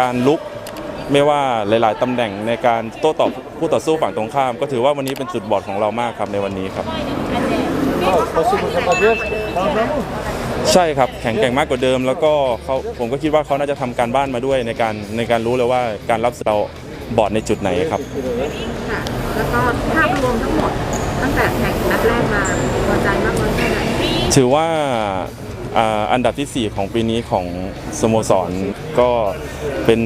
การลุกไม่ว่าหลาย ๆ ตำแหน่งในการโต้ตอบผู้ต่อสู้ฝั่งตรงข้าม ก็ถือว่าวันนี้เป็นจุดบอดของเรามากครับในวันนี้ครับ ใช่ครับแข็งแกร่งมากกว่าเดิม แล้วก็เขาผมก็คิดว่าเขาน่าจะทำการบ้านมาด้วยในการในการรู้เลยว่าการรับเราบอดในจุดไหนครับแล้วก็ภาพรวมทั้งหมด ตั้งแต่แข่งนัดแรกมาพอใจมากน้อยแค่ไหนถือว่า อันดับที่ 4 ของปีนี้ของสโมสรก็เป็น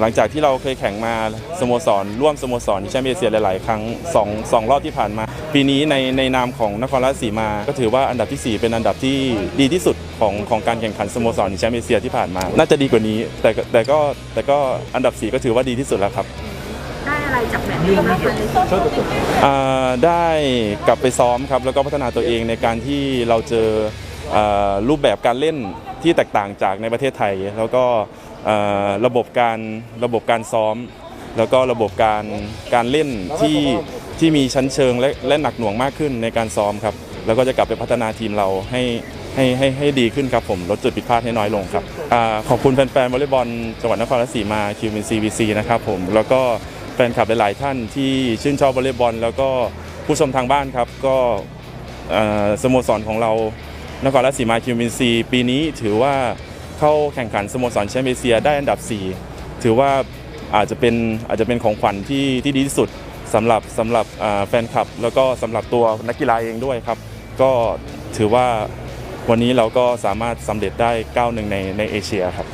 หลังจากที่เราเคยแข่งมาสโมสร ร่วมสโมสรแชมเปี้ยนเซียหลาย ๆ ครั้ง2งรอบที่ผ่านมา ปีนี้ในในนามของนครราชสีมา ก็ถือว่าอันดับที่ 4 เป็นอันดับที่ดีที่สุดของของการแข่งขันสโมสรแชมเปี้ยนเซียที่ผ่านมา น่าจะดีกว่านี้ แต่แต่ก็แต่ก็อันดับ 4 ก็ถือว่าดีที่สุดแล้วครับได้อะไรจากแมตช์นี้บ้างคได้กลับไปซ้อมครับแล้วก็พัฒนาตัวเองในการที่เราเจอ รูปแบบการเล่นที่แตกต่างจากในประเทศไทย แล้วก็ระบบการระบบการซ้อม แล้วก็ระบบการการเล่นที่ที่มีชั้นเชิงและและหนักหน่วงมากขึ้นในการซ้อมครับ แล้วก็จะกลับไปพัฒนาทีมเราให้ให้ให้ให้ดีขึ้นครับผมลดจุดผิดพลาดให้น้อยลงครับอขอบคุณแฟนๆวอลเลย์บอลจังหวัดนครราชสีมาคิวมินซีวีซีนะครับผมแล้วก็แฟนคลับหลายๆท่านที่ชื่นชอบวอลเลย์บอล แล้วก็ผู้ชมทางบ้านครับก็สโมสรของเรา นครราชสีมาคิวมินซีปีนี้ถือว่าเข้าแข่งขันสโมสรแชมเปี้ยนเอเชียได้อันดับ 4 ถือว่าอาจจะเป็นอาจจะเป็นของขวัญที่ที่ดีที่สุดสำหรับสำหรับแฟนคลับ แล้วก็สำหรับตัวนักกีฬาเองด้วยครับ ก็ถือว่าวันนี้เราก็สามารถสำเร็จได้ก้าวหนึ่งในในเอเชียครับ